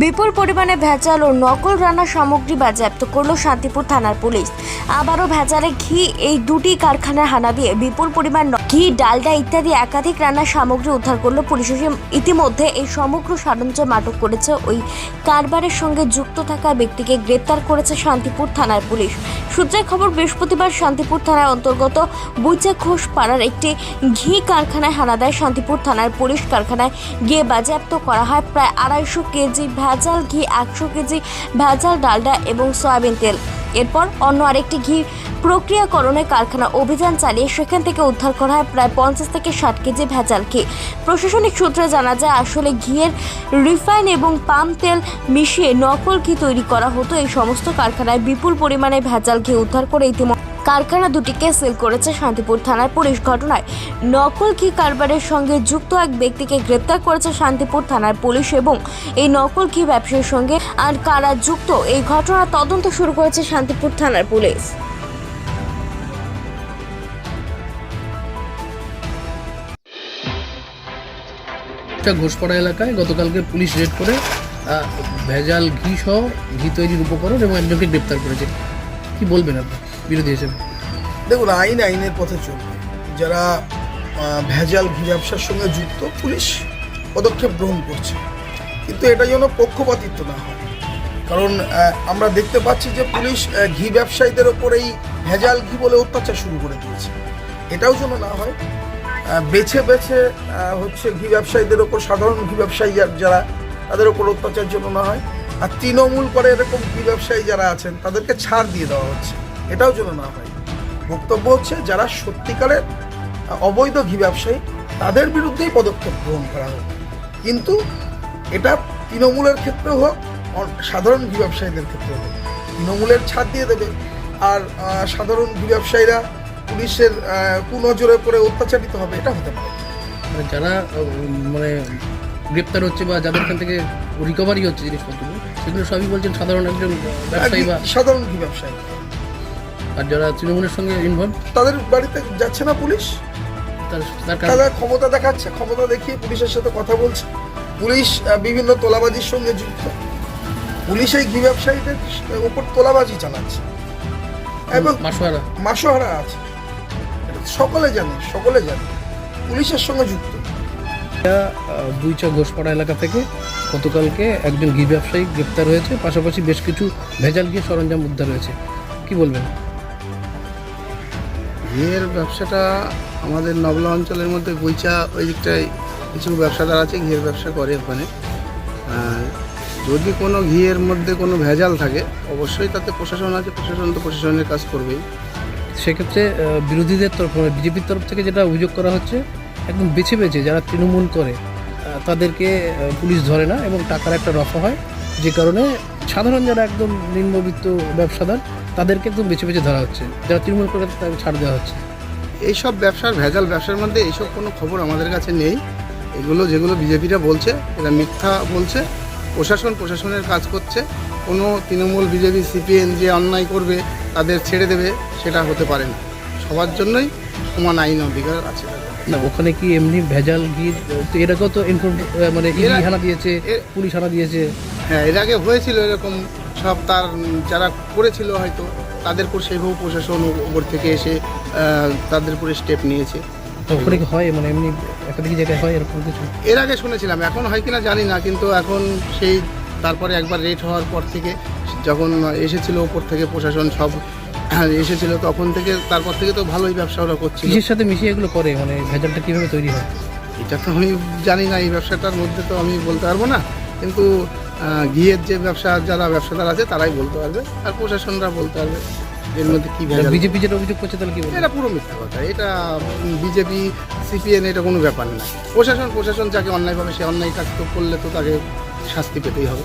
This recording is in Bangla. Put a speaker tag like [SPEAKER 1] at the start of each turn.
[SPEAKER 1] বিপুল পরিমাণে ভেজাল ও নকল রান্না সামগ্রী বাজেয়াপ্ত করল শান্তিপুর থানার পুলিশ। আবারও ভেজালে ঘি, এই দুটি কারখানার হানা দিয়ে বিপুল পরিমাণ ঘি, ডালডা ইত্যাদি একাধিক রান্নার সামগ্রী উদ্ধার করল পুলিশ। ইতিমধ্যে এই সমগ্র সরঞ্জাম আটক করেছে ওই কারবারের সঙ্গে যুক্ত থাকা ব্যক্তিকে গ্রেপ্তার করেছে শান্তিপুর থানার পুলিশ। সূত্রের খবর, বৃহস্পতিবার শান্তিপুর থানার অন্তর্গত বুইচা ঘোষ পাড়ার একটি ঘি কারখানায় হানা দেয়। শান্তিপুর থানার পুলিশ কারখানায় গিয়ে বাজেয়াপ্ত করা হয়। প্রায় আড়াইশো কেজি ভেজাল ঘি, একশো কেজি ভেজাল ডালডা এবং সয়াবিন তেল। এরপর অন্য আরেকটি ঘি প্রক্রিয়াকরণের কারখানা অভিযান চালিয়ে সেখান থেকে উদ্ধার করা হয় প্রায় পঞ্চাশ থেকে ষাট কেজি ভেজাল ঘি। প্রশাসনিক সূত্রে জানা যায়, আসলে ঘিয়ের রিফাইন এবং পাম তেল মিশিয়ে নকল ঘি তৈরি করা হতো। এই সমস্ত কারখানায় বিপুল পরিমাণে ভেজাল ঘি উদ্ধার করে ইতিমধ্যে কারখানা দুটিকে সিল করেছে শান্তিপুর থানার পুলিশ ঘটনায়। নকল ঘি কারবারের সঙ্গে যুক্ত এক ব্যক্তিকে গ্রেপ্তার করেছে শান্তিপুর থানার পুলিশ এবং এই নকল ঘি ব্যবসায়ীর সঙ্গে আর কারা যুক্ত, এই ঘটনার তদন্ত শুরু করেছে শান্তিপুর থানার পুলিশ।
[SPEAKER 2] ঘোষপাড়া এলাকায় গতকালকে পুলিশ রেড করে ভেজাল ঘি সহ ঘি তৈরির উপকরণ এবং একজনকে গ্রেপ্তার করেছে। কি বলবেন আপনি? বিরোধী হিসেবে।
[SPEAKER 3] দেখুন, আইন আইনের পথে চলবে। যারা ভেজাল ঘি ব্যবসার সঙ্গে যুক্ত, পুলিশ পদক্ষেপ গ্রহণ করছে। কিন্তু এটা যেন পক্ষপাতিত্ব না হয়। কারণ আমরা দেখতে পাচ্ছি যে পুলিশ ঘি ব্যবসায়ীদের ওপর এই ভেজাল ঘি বলে অত্যাচার শুরু করে দিয়েছে। এটাও যেন না হয় বেছে বেছে হচ্ছে ঘি ব্যবসায়ীদের ওপর, সাধারণ ঘি ব্যবসায়ী যারা, তাদের ওপর অত্যাচার যেন না হয়। আর তৃণমূল করে এরকম ঘি ব্যবসায়ী যারা আছেন, তাদেরকে ছাড় দিয়ে দেওয়া হচ্ছে। এটাও যেন না হয়। বক্তব্য হচ্ছে যারা সত্যিকারের অবৈধ ঘি ব্যবসায়ী তাদের বিরুদ্ধেই পদক্ষেপ গ্রহণ করা হোক। কিন্তু এটা তৃণমূলের ক্ষেত্রেও হোক সাধারণ ঘি ব্যবসায়ীদের ক্ষেত্রেও হোক। তৃণমূলের ছাদ দিয়ে দেবে। আর সাধারণ ঘি ব্যবসায়ীরা পুলিশের কুনজরে পড়ে অত্যাচারিত হবে এটা হতে পারে।
[SPEAKER 2] মানে যারা মানে গ্রেপ্তার হচ্ছে বা যাদের এখান থেকে রিকভারি হচ্ছে জিনিসপত্রগুলো সেগুলো সবই বলছেন সাধারণ একজন ব্যবসায়ী বা
[SPEAKER 3] সাধারণ ঘি ব্যবসায়ী।
[SPEAKER 2] আর যারা তৃণমূলের সঙ্গে ইনভলভ
[SPEAKER 3] তাদের বাড়িতে যাচ্ছে না পুলিশ?
[SPEAKER 2] তার
[SPEAKER 3] ক্ষমতা দেখাচ্ছে ক্ষমতা দেখিয়ে পুলিশের সাথে কথা বলছে। পুলিশ বিভিন্ন তোলাবাজির সঙ্গে যুক্ত। পুলিশ এই ঘি ব্যবসায়ীদের উপর তোলাবাজি চালাচ্ছে। এবং
[SPEAKER 2] মাসোয়ারা
[SPEAKER 3] মাসোহারা আছে। সকলে জানে সকলে জানে। পুলিশের সঙ্গে যুক্ত।
[SPEAKER 2] দুইচা ঘোষপাড়া এলাকা থেকে গতকালকে একজন ঘি ব্যবসায়ী গ্রেপ্তার হয়েছে। পাশাপাশি বেশ কিছু ভেজাল ঘি সরঞ্জাম উদ্ধার হয়েছে। কি বলবেন?
[SPEAKER 4] ঘিয়ের ব্যবসাটা আমাদের নবলা অঞ্চলের মধ্যে বইচা ওই দিকটায় কিছু ব্যবসাদার আছে, ঘিয়ের ব্যবসা করে ওখানে। যদি কোনো ঘিয়ের মধ্যে কোনো ভেজাল থাকে, অবশ্যই তাতে প্রশাসন আছে, প্রশাসন তো প্রশাসনের কাজ করবেই।
[SPEAKER 2] সেক্ষেত্রে বিরোধীদের তরফ বিজেপির তরফ থেকে যেটা অভিযোগ করা হচ্ছে, একদম বেছে বেছে যারা তৃণমূল করে তাদেরকে পুলিশ ধরে না এবং টাকার একটা রফা হয়। যে কারণে সাধারণ যারা একদম নিম্নবিত্ত ব্যবসাদার, তাদেরকে একদম বেছে বেছে ধরা হচ্ছে। যারা তৃণমূল করে তাদের ছাড় দেওয়া হচ্ছে।
[SPEAKER 4] এইসব ব্যবসার ভেজাল ব্যবসার মধ্যে এইসব কোনো খবর আমাদের কাছে নেই। এগুলো যেগুলো বিজেপিরা বলছে, এরা মিথ্যা বলছে, প্রশাসন প্রশাসনের কাজ করছে। কোনো তৃণমূল, বিজেপি সিপিএন যে অন্যায় করবে, তাদের ছেড়ে দেবে, সেটা হতে পারে না। সবার জন্যই সমান আইন অধিকার আছে।
[SPEAKER 2] না ওখানে কি এমনি ভেজাল ঘি তো এটাকেও তো মানে ইডি হানা দিয়েছে পুলিশ হানা দিয়েছে।
[SPEAKER 4] হ্যাঁ এর আগে হয়েছিল এরকম সব তার যারা করেছিল হয়তো তাদের উপর সেইভাবে প্রশাসন উপর থেকে এসে তাদের উপরে স্টেপ নিয়েছে।
[SPEAKER 2] ওখানে কি হয়? মানে এমনি একাধিক জায়গায় হয় এরকম কিছু?
[SPEAKER 4] এর আগে শুনেছিলাম এখন হয় কিনা জানি না কিন্তু এখন সেই তারপরে একবার রেট হওয়ার পর থেকে যখন এসেছিল ওপর থেকে প্রশাসন সব এসেছিল। তখন থেকে তারপর থেকে তো ভালোই ব্যবসা ওরা করছিল।
[SPEAKER 2] কিসের সাথে মিশিয়ে এগুলো করে? মানে ভেজালটা কীভাবে তৈরি হয়?
[SPEAKER 4] এটা তো আমি জানি না এই ব্যবসাটার মধ্যে তো আমি বলতে পারব না। কিন্তু ঘিয়ের যে ব্যবসা যারা ব্যবসাদার আছে তারাই বলতে পারবে। আর প্রশাসনরা বলতে পারবে এর মধ্যে কি ভেজাল।
[SPEAKER 2] বিজেপি যেটা অভিযোগ করছে তাহলে কি
[SPEAKER 4] এটা পুরো মিথ্যা কথা। এটা বিজেপি সিপিএন এটা কোনো ব্যাপার না। প্রশাসন প্রশাসন যাকে অন্যায়ভাবে সে অন্যায় কাজ তো করলে তো তাকে শাস্তি পেতেই হবে।